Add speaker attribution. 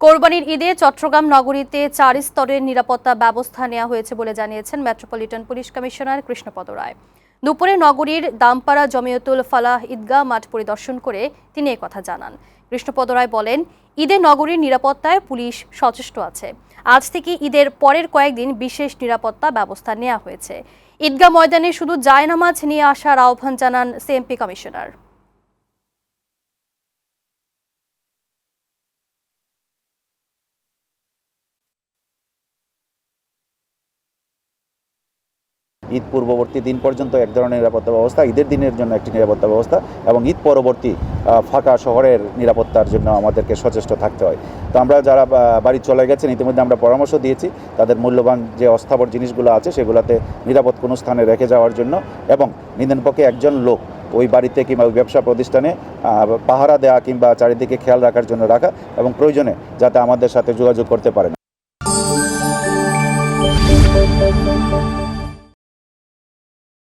Speaker 1: কোরবানির ঈদে চট্টগ্রাম নগরীতে চার স্তরের নিরাপত্তা ব্যবস্থা নেওয়া হয়েছে বলে জানিয়েছেন metropolitan police commissioner Krishnapada Roy. দুপুরে নগরীর দামপাড়া জমিয়তুল ফালাহ ঈদগাহ মাঠ পরিদর্শন করে তিনি কথা জানান। কৃষ্ণপদ রায় বলেন, ঈদে নগরীর নিরাপত্তায় পুলিশ সচেষ্ট আছে। আজ থেকে ঈদের পরের কয়েকদিন বিশেষ নিরাপত্তা ব্যবস্থা নেওয়া হয়েছে। ঈদগাহ ময়দানে শুধু জায়নামাজ নিয়ে আসার আহ্বান জানান সিএমপি কমিশনার।
Speaker 2: ঈদ পূর্ববর্তী দিন পর্যন্ত এক ধরনের নিরাপত্তা ব্যবস্থা, ঈদের দিনের জন্য একটি নিরাপত্তা ব্যবস্থা এবং ঈদ পরবর্তী ফাঁকা শহরের নিরাপত্তার জন্য আমাদেরকে সচেষ্ট থাকতে হয়। তো আমরা যারা বাড়ি চলে গেছেন, ইতিমধ্যে আমরা পরামর্শ দিয়েছি, তাদের মূল্যবান যে অস্থাবর জিনিসগুলো আছে, সেগুলোতে নিরাপদ কোনো স্থানে রেখে যাওয়ার জন্য এবং নিদেন পক্ষে একজন লোক ওই বাড়িতে কিংবা ওই ব্যবসা প্রতিষ্ঠানে পাহারা দেওয়া কিংবা চারিদিকে খেয়াল রাখার জন্য রাখা এবং প্রয়োজনে যাতে আমাদের সাথে যোগাযোগ করতে পারেন।